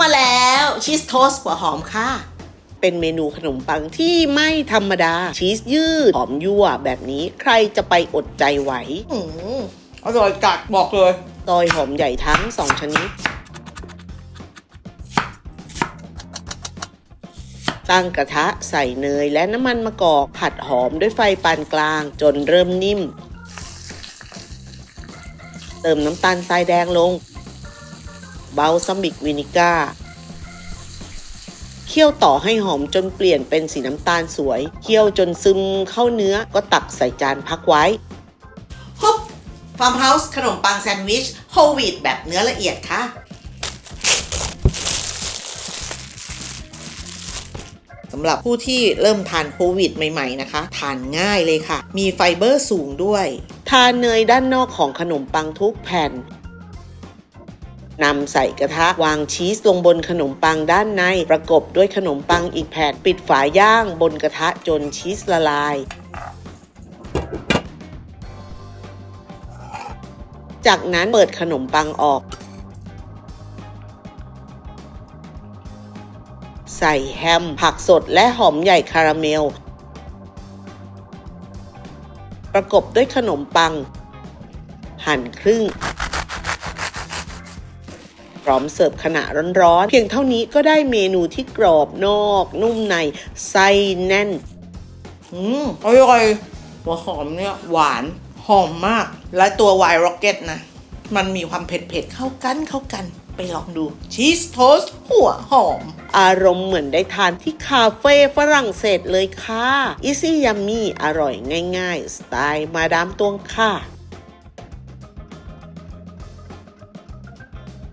มาแล้วชีสโทสต์หัวหอมค่ะ เป็นเมนูขนมปังที่ไม่ธรรมดา ชีสยืด หอมยั่วแบบนี้ใครจะไปอดใจไหวอืมอร่อยจัดบอกเลยซอยหอมใหญ่ทั้งสองชนิดตั้งกระทะใส่เนยและน้ำมันมะกอกผัดหอมด้วยไฟปานกลางจนเริ่มนิ่ม เติมน้ำตาลทรายแดงลงเบาซัมิกวินิก้าเคี่ยวต่อให้หอมจนเปลี่ยนเป็นสีน้ำตาลสวย เคี่ยวจนซึมเข้าเนื้อก็ตักใส่จานพักไว้ฮุบฟาร์มเฮาส์ขนมปังแซนด์วิชโฮลวีตแบบเนื้อละเอียดค่ะสำหรับผู้ที่เริ่มทานโควิดใหม่ๆนะคะ ทานง่ายเลยค่ะ มีไฟเบอร์สูงด้วย ทาเนยด้านนอกของขนมปังทุกแผ่น นำใส่กระทะวางชีสลงบนขนมปังด้านใน ประกบด้วยขนมปังอีกแผ่นปิดฝาย่างบนกระทะจนชีสละลายจากนั้นเปิดขนมปังออก ใส่แฮม ผักสดและหอมใหญ่คาราเมล ประกบด้วยขนมปัง หั่นครึ่ง พร้อมเสิร์ฟขณะร้อนๆ เพียงเท่านี้ก็ได้เมนูที่กรอบนอก นุ่มในไส้แน่น อืมอร่อยหัวหอมเนี่ยหวานหอมมาก และตัวไวน์ร็อกเก็ตนะ มันมีความเผ็ดๆ เข้ากันเข้ากันไปลองดูชีสโทสต์หัวหอม อารมณ์เหมือนได้ทานที่คาเฟ่ฝรั่งเศสเลยค่ะ Easy Yummy อร่อยง่ายๆ สไตล์มาดามตวงค่ะ